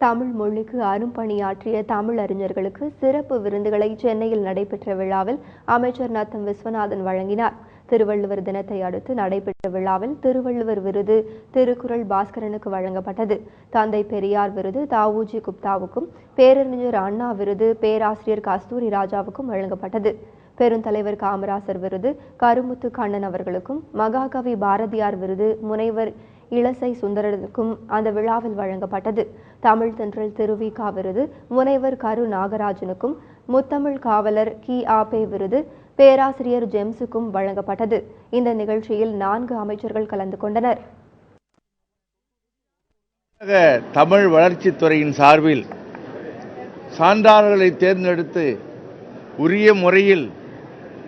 தமிழ் மொழிக்கு அரும்பணியாற்றிய தமிழ் அறிஞர்களுக்கு சிறப்பு விருந்துகளை சென்னையில் நடைபெற்ற விழாவில் அமைச்சர் நத்தம் விஸ்வநாதன் வழங்கினார். திருவள்ளுவர் தினத்தை அடுத்து நடைபெற்ற விழாவில் திருவள்ளுவர் விருது திருக்குறள் பாஸ்கரனுக்கு வழங்கப்பட்டது. தந்தை பெரியார் விருது தாவூஜி குப்தாவுக்கும் பேரறிஞர் அண்ணா விருது பேராசிரியர் கஸ்தூரி ராஜாவுக்கும் வழங்கப்பட்டது. பெருந்தலைவர் காமராசர் விருது கருமுத்து கண்ணன் அவர்களுக்கும் மகாகவி பாரதியார் விருது முனைவர் இளசை சுந்தரனுக்கும் அந்த விழாவில் வழங்கப்பட்டது. தமிழ் தென்றல் திருவிகா விருது முனைவர் கரு நாகராஜனுக்கும் முத்தமிழ் காவலர் கி. ஆபே விருது. பேராசிரியர் ஜெம்ஸுக்கும் வழங்கப்பட்டது. இந்த நிகழ்ச்சியில் நான்கு அமைச்சர்கள் கலந்து கொண்டனர். தமிழ் வளர்ச்சித்துறையின் சார்பில் சான்றாளர்களை தேர்ந்தெடுத்து உரிய முறையில்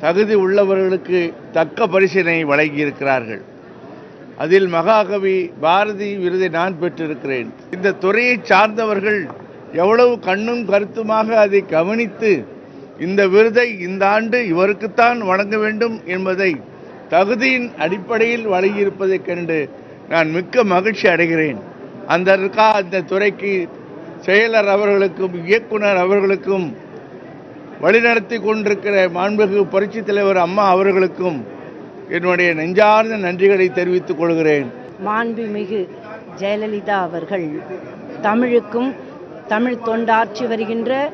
தகுதி உள்ளவர்களுக்கு தக்க பரிசினை வழங்கியிருக்கிறார்கள். அதில் மகாகவி பாரதி விருதை நான் பெற்றிருக்கிறேன். இந்த துறையை சார்ந்தவர்கள் எவ்வளவு கண்ணும் கருத்துமாக அதை கவனித்து இந்த விருதை இந்த ஆண்டு இவருக்குத்தான் வழங்க வேண்டும் என்பதை தகுதியின் அடிப்படையில் வழங்கியிருப்பதைக் கண்டு நான் மிக்க மகிழ்ச்சி அடைகிறேன். அந்த இருக்கா அந்த துறைக்கு செயலர் அவர்களுக்கும் இயக்குனர் அவர்களுக்கும் வழிநடத்தி கொண்டிருக்கிற மாண்புகு புரட்சித் தலைவர் அம்மா அவர்களுக்கும் என்னுடைய நெஞ்சார்ந்த நன்றிகளை தெரிவித்துக் கொள்கிறேன். மாண்புமிகு ஜெயலலிதா அவர்கள். தமிழுக்கும் தமிழ் தொண்டாற்றி வருகின்ற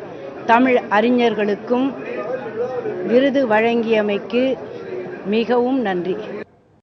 தமிழ் அறிஞர்களுக்கும் விருது வழங்கியமைக்கு மிகவும் நன்றி.